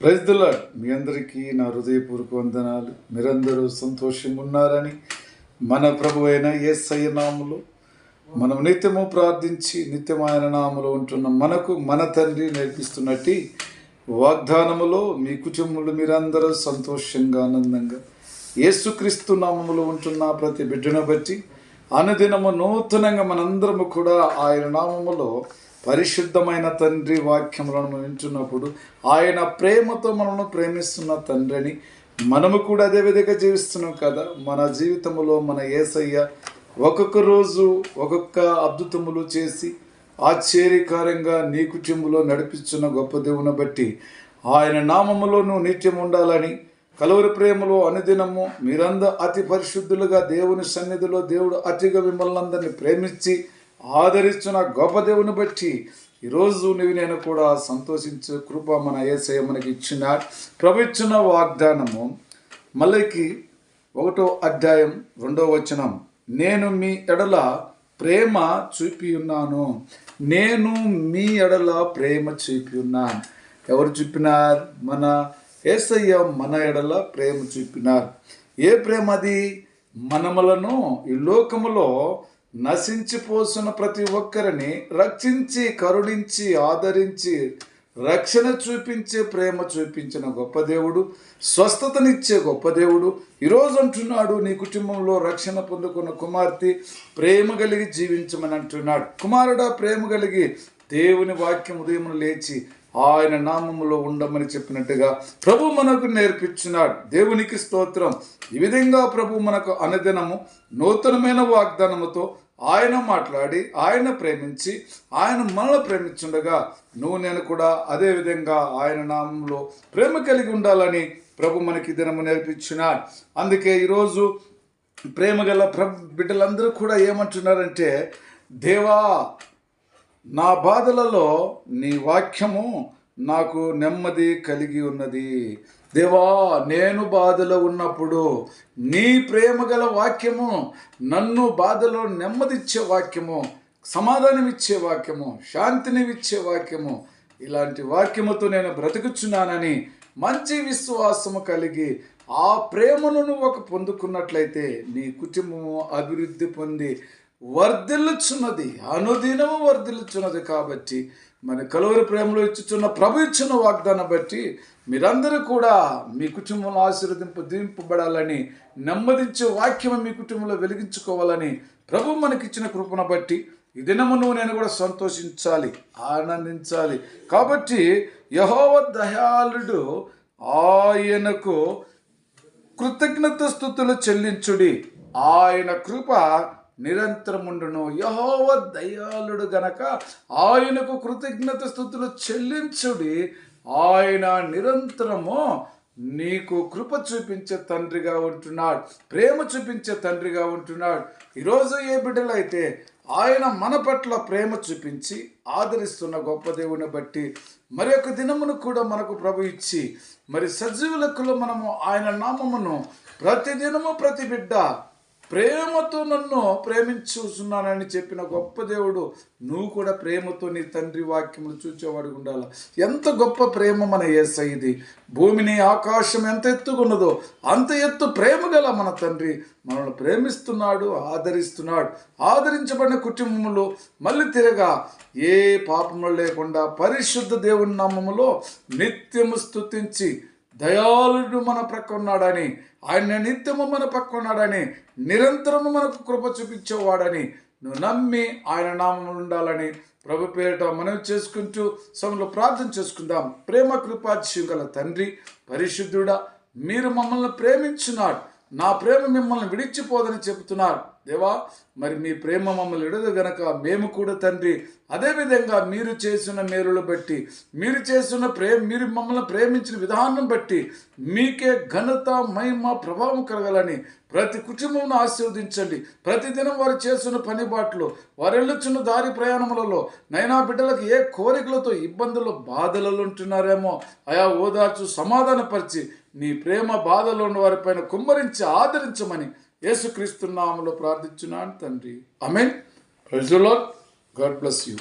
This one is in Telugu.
ప్రజల మీ అందరికీ నా హృదయపూర్వక వందనాలు. మీరందరూ సంతోషంగా ఉన్నారని మన ప్రభు అయిన ఏసయ్య నాములు మనం నిత్యము ప్రార్థించి నిత్యమైన నామలో ఉంటున్న మనకు మన తండ్రి నేర్పిస్తున్నట్టు వాగ్దానములో మీ కుటుంబంలో మీరందరూ సంతోషంగా ఆనందంగా యేసుక్రీస్తు నామములో ఉంటున్న ప్రతి బిడ్డను బట్టి అనుదినము నూతనంగా మనందరము కూడా ఆయన నామములో పరిశుద్ధమైన తండ్రి వాక్యములను మనం వింటున్నప్పుడు ఆయన ప్రేమతో మనల్ని ప్రేమిస్తున్న తండ్రిని మనము కూడా అదే విధంగా జీవిస్తున్నాం కదా. మన జీవితంలో మన ఏసయ్య ఒక్కొక్క రోజు ఒక్కొక్క అద్భుతములు చేసి ఆశ్చర్యకారంగా నీ కుటుంబంలో నడిపించిన గొప్ప దేవుని బట్టి ఆయన నామములో నువ్వు నిత్యం ఉండాలని కలువరి ప్రేమలో అనుదినము మీరంద అతి పరిశుద్ధులుగా దేవుని సన్నిధిలో దేవుడు అతిగా మిమ్మల్ని అందరినీ ప్రేమించి ఆదరిస్తున్న గొప్ప దేవుని బట్టి ఈరోజు నువ్వు నేను కూడా సంతోషించు కృప మన ఏసయ మనకి ఇచ్చిన ప్రభు ఇచ్చిన వాగ్దానము. మళ్ళీకి ఒకటో అధ్యాయం రెండో వచనం. నేను మీ ఎడల ప్రేమ చూపి ఉన్నాను. నేను మీ ఎడల ప్రేమ చూపి ఉన్నాను. ఎవరు చూపినారు? మన ఏసయ్య మన ఎడల ప్రేమ చూపినారు. ఏ ప్రేమ అది? మనములను ఈ లోకములో నశించిపోసిన ప్రతి ఒక్కరిని రక్షించి కరుణించి ఆదరించి రక్షణ చూపించే ప్రేమ చూపించిన గొప్ప దేవుడు స్వస్థతనిచ్చే గొప్ప దేవుడు. ఈరోజు అంటున్నాడు నీ కుటుంబంలో రక్షణ పొందుకున్న కుమార్తె ప్రేమ కలిగి జీవించమని అంటున్నాడు. కుమారుడా ప్రేమ కలిగి దేవుని వాక్యం ఉదయం లేచి ఆయన నామములో ఉండమని చెప్పినట్టుగా ప్రభు మనకు నేర్పించినాడు దేవునికి స్తోత్రం. ఈ విధంగా ప్రభు మనకు అనుదినము నూతనమైన వాగ్దానముతో ఆయన మాట్లాడి ఆయన ప్రేమించి ఆయన మనల్ని ప్రేమించుండగా నువ్వు నేను కూడా అదే విధంగా ఆయన నామంలో ప్రేమ కలిగి ఉండాలని ప్రభు మనకి దినము నేర్పించిన అందుకే ఈరోజు ప్రేమ గల బిడ్డలందరూ కూడా ఏమంటున్నారంటే దేవా నా బాధలలో నీ వాక్యము నాకు నెమ్మది కలిగి ఉన్నది. దేవా నేను బాధలో ఉన్నప్పుడు నీ ప్రేమ గల వాక్యము నన్ను బాధలో నెమ్మదిచ్చే వాక్యము సమాధానం ఇచ్చే వాక్యము శాంతిని ఇచ్చే వాక్యము. ఇలాంటి వాక్యముతో నేను బ్రతుకుచున్నానని మంచి విశ్వాసము కలిగి ఆ ప్రేమను నువ్వు ఒక పొందుకున్నట్లయితే నీ కుటుంబము అభివృద్ధి పొంది వర్ధిల్లుచున్నది అనుదినము వర్ధిల్లుచున్నది కాబట్టి మన కలువరి ప్రేమలో ఇచ్చుచున్న ప్రభు ఇచ్చిన వాగ్దానం బట్టి మీరందరూ కూడా మీ కుటుంబంలో ఆశీర్వదింపు దింపబడాలని నెమ్మదించే వాక్యం మీ కుటుంబంలో వెలిగించుకోవాలని ప్రభు మనకిచ్చిన కృపను బట్టి ఈ దినము నువ్వు నేను కూడా సంతోషించాలి ఆనందించాలి. కాబట్టి యహోవ దయాళుడు ఆయనకు కృతజ్ఞత స్థుతులు చెల్లించుడి. ఆయన కృప నిరంతరముండును. యహోవ దయాళుడు గనక ఆయనకు కృతజ్ఞత స్థుతులు చెల్లించుడి ఆయన నిరంతరము నీకు కృప చూపించే తండ్రిగా ఉంటున్నాడు ప్రేమ చూపించే తండ్రిగా ఉంటున్నాడు. ఈరోజు ఏ బిడ్డలైతే ఆయన మన పట్ల ప్రేమ చూపించి ఆదరిస్తున్న గొప్ప దేవుని బట్టి మరి ఒక దినమును కూడా మనకు ప్రభు ఇచ్చి మరి సజీవులకు మనము ఆయన నామమును ప్రతి దినము ప్రతి బిడ్డ ప్రేమతో నన్ను ప్రేమించుతున్నానని చెప్పిన గొప్ప దేవుడు నువ్వు కూడా ప్రేమతో నీ తండ్రి వాక్యములు చూచేవాడు ఉండాలి. ఎంత గొప్ప ప్రేమ మన ఏసై ఇది భూమిని ఆకాశం ఎంత ఎత్తుకున్నదో అంత ఎత్తు ప్రేమ గల మన తండ్రి మనల్ని ప్రేమిస్తున్నాడు ఆదరిస్తున్నాడు. ఆదరించబడిన కుటుంబంలో మళ్ళీ తిరగా ఏ పాపములు లేకుండా పరిశుద్ధ దేవుని నామములో నిత్యము స్తుతించి దయాళుడు మన ప్రక్క ఉన్నాడని ఆయన నిత్యము మన పక్క ఉన్నాడని నిరంతరము మనకు కృప చూపించేవాడని నువ్వు నమ్మి ఆయన నామం ఉండాలని ప్రభు పేరిట మనం చేసుకుంటూ సమయంలో ప్రార్థన చేసుకుందాం. ప్రేమ కృపాధ్యయం గల తండ్రి పరిశుద్ధుడా మీరు మమ్మల్ని ప్రేమించున్నాడు నా ప్రేమ మిమ్మల్ని విడిచిపోదని చెబుతున్నారు. దేవా మరి మీ ప్రేమ మమ్మల్ని విడదు గనక మేము కూడా తండ్రి అదేవిధంగా మీరు చేసిన మేలులు బట్టి మీరు చేసిన ప్రేమ మీరు మమ్మల్ని ప్రేమించిన విధానం బట్టి మీకే ఘనత మహిమ ప్రభావం కలగాలని ప్రతి కుటుంబం ఆశీర్వదించండి. ప్రతిదినం వారు చేస్తున్న పనిబాట్లు వారు వెళ్ళుచున్న దారి ప్రయాణములలో నైనా బిడ్డలకు ఏ కోరికలతో ఇబ్బందులు బాధలలో ఉంటున్నారేమో ఆయా ఓదార్చు సమాధానపరిచి నీ ప్రేమ బాధలో ఉన్న వారిపైన కుమ్మరించి ఆదరించమని యేసుక్రీస్తు నామలో ప్రార్థించున్నాను తండ్రి. Amen praise God bless you.